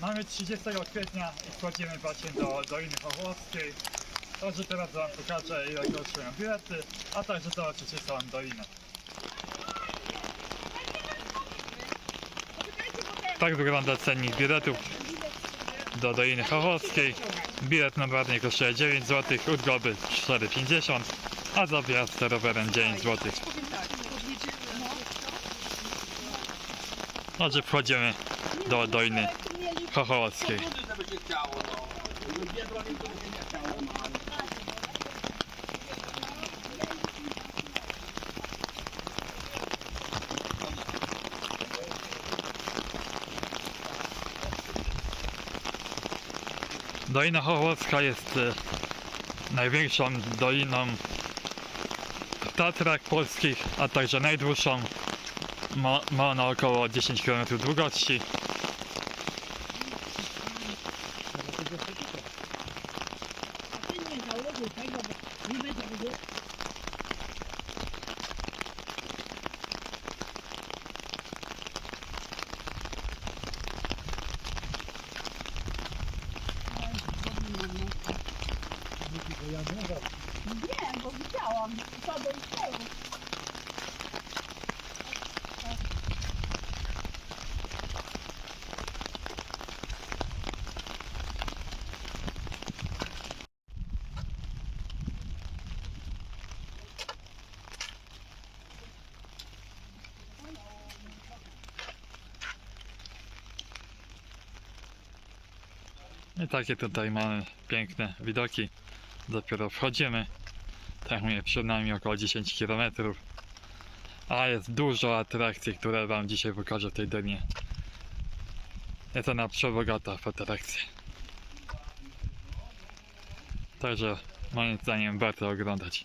Mamy 30 kwietnia i wchodzimy właśnie do Doliny Chochłowskiej. Także teraz wam pokażę ile kosztują bilety, a także zobaczycie całą dolinę. Tak wygląda cennik biletów do Doliny Chochowskiej. Bilet normalnie kosztuje 9 zł, udgoby 4,50, a za wjazd rowerem 9 zł. Także wchodzimy do Doliny Chochołowskiej. żeby chciało, chciało, Dolina jest e, największą doliną w Tatrach polskich, a także najdłuższą. Ma, ma ona około 10 km długości. Ty nie założył tego, bo nie będzie było. Wiem, bo widziałam. Co do tego. I takie tutaj mamy piękne widoki. Dopiero wchodzimy. Tak mówię, przed nami około 10 km. A jest dużo atrakcji, które wam dzisiaj pokażę w tej dolinie. Jest ona przebogata w atrakcje. Także moim zdaniem warto oglądać.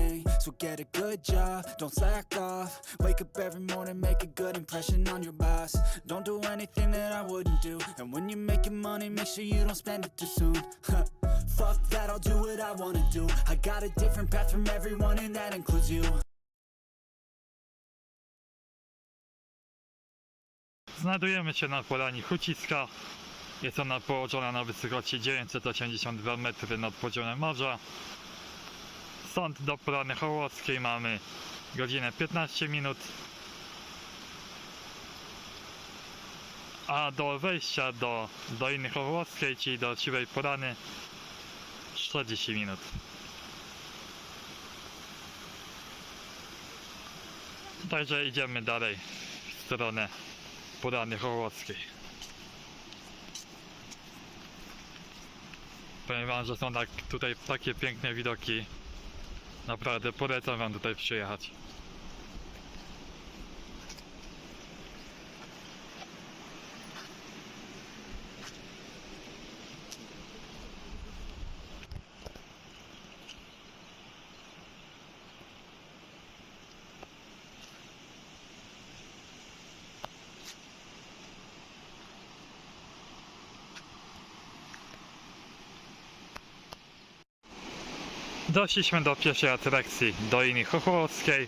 So get a good job, don't slack off. Wake up every morning, make a good impression on your boss. Don't do anything that I wouldn't do. And when you're making money, make sure you don't spend it too soon. Fuck that, I'll do what I wanna do. I got a different path from everyone, and that includes you. Znajdujemy się na polanie Huciska. Jest ona położona na wysokości 982 metry nad poziomem morza. Stąd do polany Hołowskiej mamy godzinę 15 minut. A do wejścia do Doliny Hołowskiej, czyli do Siwej Polany 40 minut. Także idziemy dalej w stronę Polany Hołowskiej. Powiem wam, że są tak, tutaj takie piękne widoki. Naprawdę polecam wam tutaj przyjechać. Doszliśmy do pierwszej atrakcji Doliny Chochołowskiej.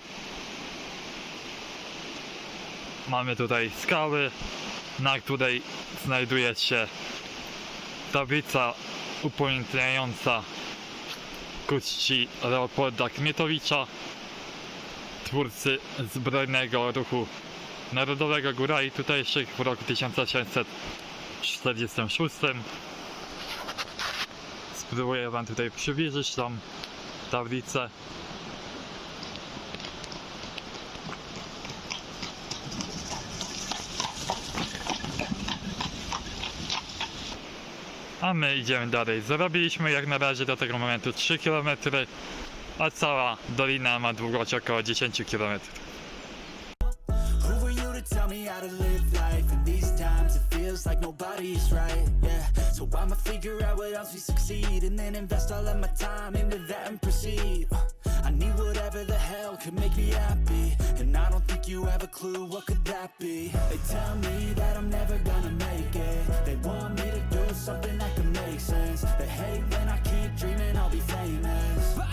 Mamy tutaj skały, na której znajduje się tablica upamiętniająca ku Leopolda Kmietowicza, twórcy zbrojnego ruchu narodowego górali tutejszych w roku 1846. Spróbuję wam tutaj przybliżyć tą tablicę. A my idziemy dalej. Zrobiliśmy jak na razie do tego momentu 3 km, a cała dolina ma długość około 10 km. Who to tell to live life? In these times, it feels like nobody's right. Yeah, so I'ma figure out what else we succeed and then invest all of my time into that and proceed. Uh, I need whatever the hell could make me happy, and I don't think you have a clue what could that be. They tell me that I'm never gonna make it. They want me to do something that could make sense. They hate when I keep dreaming I'll be famous, but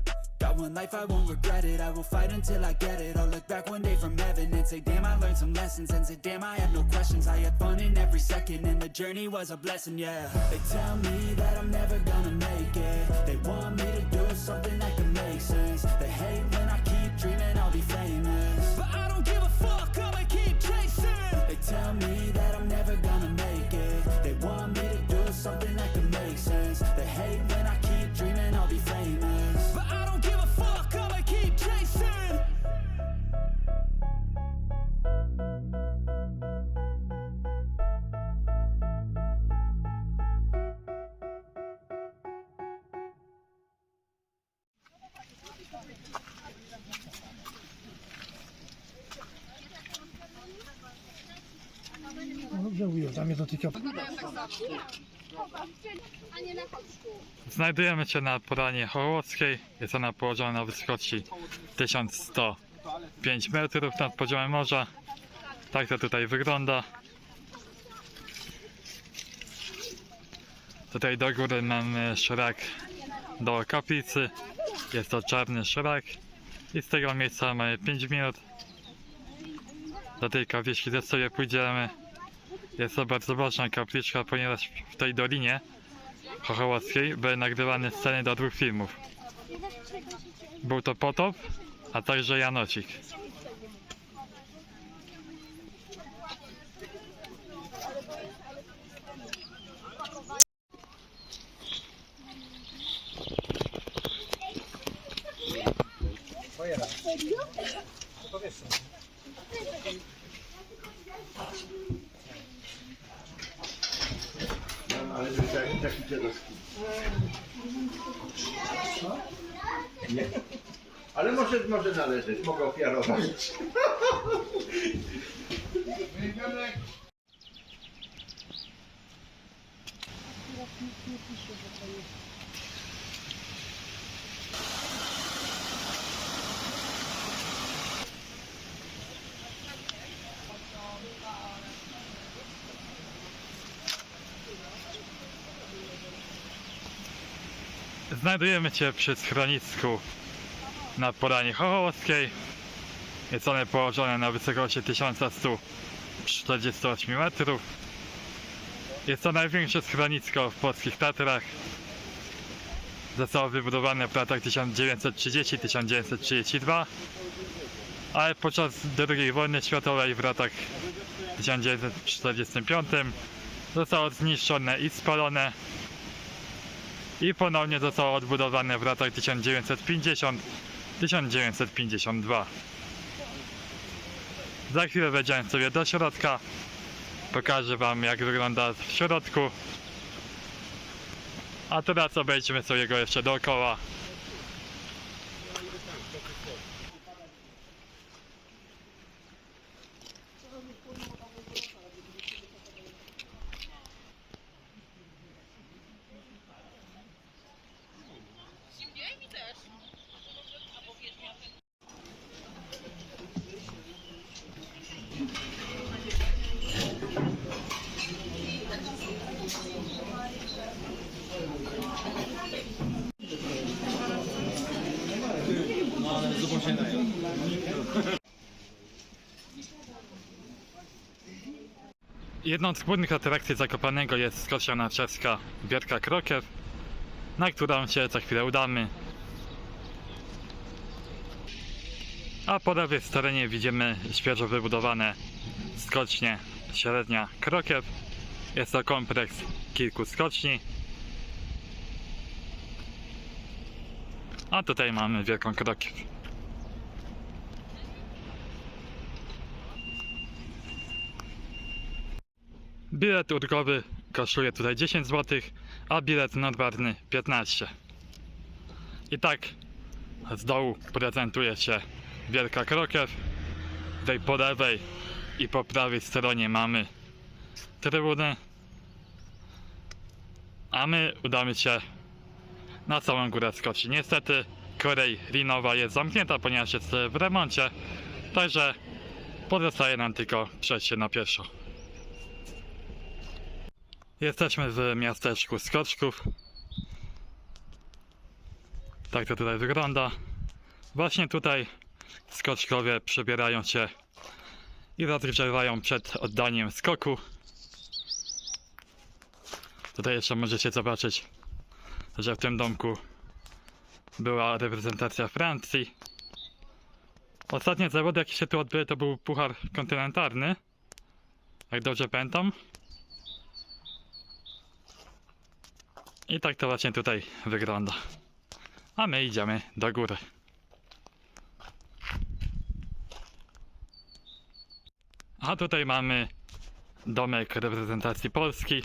Got one life, I won't regret it. I will fight until I get it. I'll look back one day from heaven and say, Damn, I learned some lessons. And say, Damn, I had no questions. I had fun in every second, and the journey was a blessing, yeah. They tell me that I'm never gonna make it. They want me to do something that can make sense. They hate Mnie. Znajdujemy się na poranie Hołowskiej. Jest ona położona na wysokości 1105 metrów nad poziomem morza. Tak to tutaj wygląda. Tutaj do góry mamy szrak do kaplicy. Jest to czarny szrak. I z tego miejsca mamy 5 minut. Do tej kawieczki też sobie pójdziemy. Jest to bardzo ważna kapliczka, ponieważ w tej dolinie Chochołowskiej były nagrywane sceny do dwóch filmów. Był to Potop, a także Janocik. Ale to jest taki, taki dziadowski. Nie. Ale może, może należeć, mogę ofiarować. Znajdujemy się przy schronisku na Polanie Chochołowskiej. Jest one położone na wysokości 1148 metrów. Jest to największe schronisko w polskich Tatrach. Zostało wybudowane w latach 1930-1932, ale podczas II wojny światowej w latach 1945 zostało zniszczone i spalone i ponownie zostało odbudowane w latach 1950-1952. Za chwilę wejdziemy sobie do środka. Pokażę Wam jak wygląda w środku. A teraz obejdziemy sobie go jeszcze dookoła. Jedną z głównych atrakcji Zakopanego jest skocznia narciarska Bierka Krokiew, na którą się za chwilę udamy. A po lewej stronie widzimy świeżo wybudowane skocznie średnia Krokiew. Jest to kompleks kilku skoczni. A tutaj mamy wielką Krokiew. Bilet ulgowy kosztuje tutaj 10 zł, a bilet nadbarny 15. I tak z dołu prezentuje się Wielka Krokiew. Tutaj po lewej i po prawej stronie mamy trybuny. A my udamy się na całą górę skoczni. Niestety kolej linowa jest zamknięta, ponieważ jest w remoncie. Także pozostaje nam tylko przejść się na pieszo. Jesteśmy w miasteczku Skoczków. Tak to tutaj wygląda. Właśnie tutaj skoczkowie przebierają się i rozgrzewają przed oddaniem skoku. Tutaj jeszcze możecie zobaczyć, że w tym domku była reprezentacja Francji. Ostatnie zawody jakie się tu odbyły to był puchar kontynentalny. Jak dobrze pamiętam. I tak to właśnie tutaj wygląda. A my idziemy do góry. A tutaj mamy domek reprezentacji Polski.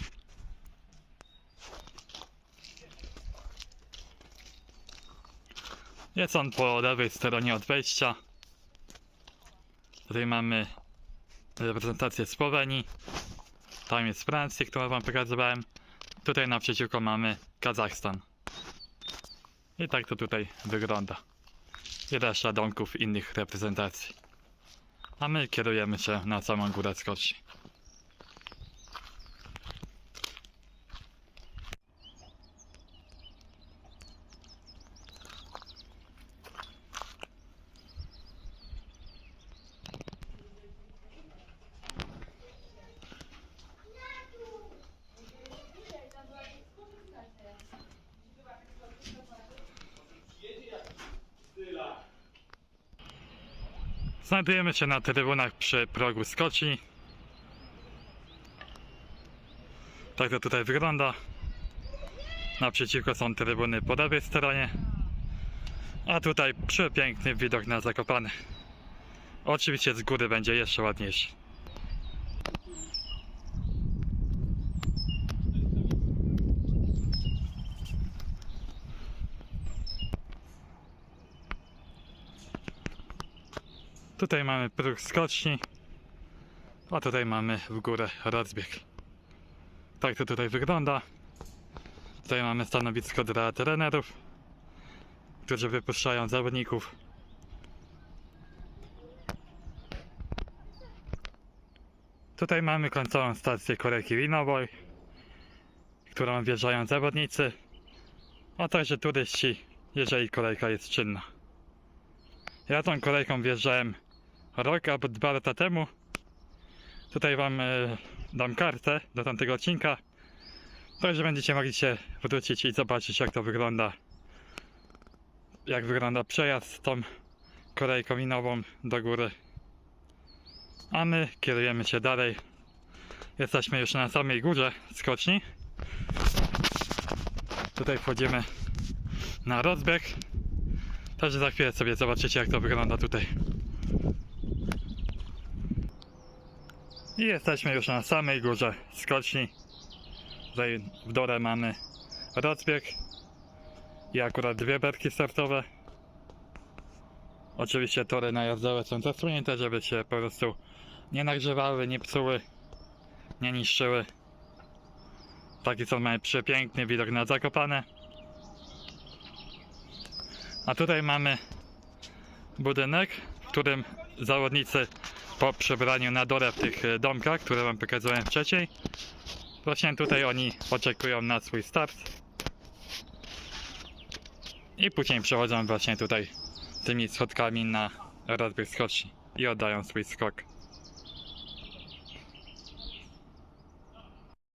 Jest on po lewej stronie od wejścia. Tutaj mamy reprezentację Słowenii. Tam jest Francja, którą wam pokazywałem. Tutaj naprzeciwko mamy Kazachstan. I tak to tutaj wygląda. I reszta domków innych reprezentacji. A my kierujemy się na samą górę skoczni. Znajdujemy się na trybunach przy progu skoczni. Tak to tutaj wygląda. Naprzeciwko są trybuny po lewej stronie. A tutaj przepiękny widok na Zakopane. Oczywiście z góry będzie jeszcze ładniejszy. Tutaj mamy próg skoczni, a tutaj mamy w górę rozbieg. Tak to tutaj wygląda. Tutaj mamy stanowisko dla trenerów, którzy wypuszczają zawodników. Tutaj mamy końcową stację koreki Winoboj, którą wjeżdżają zawodnicy, a także turyści, jeżeli kolejka jest czynna. Ja tą kolejką wjeżdżałem rok albo dwa lata temu. Tutaj wam e, dam kartę do tamtego odcinka. Także będziecie mogli się wrócić i zobaczyć jak to wygląda. Jak wygląda przejazd tą kolejką winową do góry. A my kierujemy się dalej. Jesteśmy już na samej górze skoczni. Tutaj wchodzimy na rozbieg. Także za chwilę sobie zobaczycie jak to wygląda tutaj. I jesteśmy już na samej górze skoczni. Tutaj w dole mamy rozbieg i akurat dwie berki startowe. Oczywiście tory najazdowe są zasunięte, żeby się po prostu nie nagrzewały, nie psuły, nie niszczyły. Taki są mamy przepiękny widok na Zakopane. A tutaj mamy budynek, w którym zawodnicy po przebraniu na dole w tych e, domkach, które wam pokazałem wcześniej, właśnie tutaj oni oczekują na swój start. I później przechodzą właśnie tutaj tymi schodkami na rozbieg skoczni i oddają swój skok.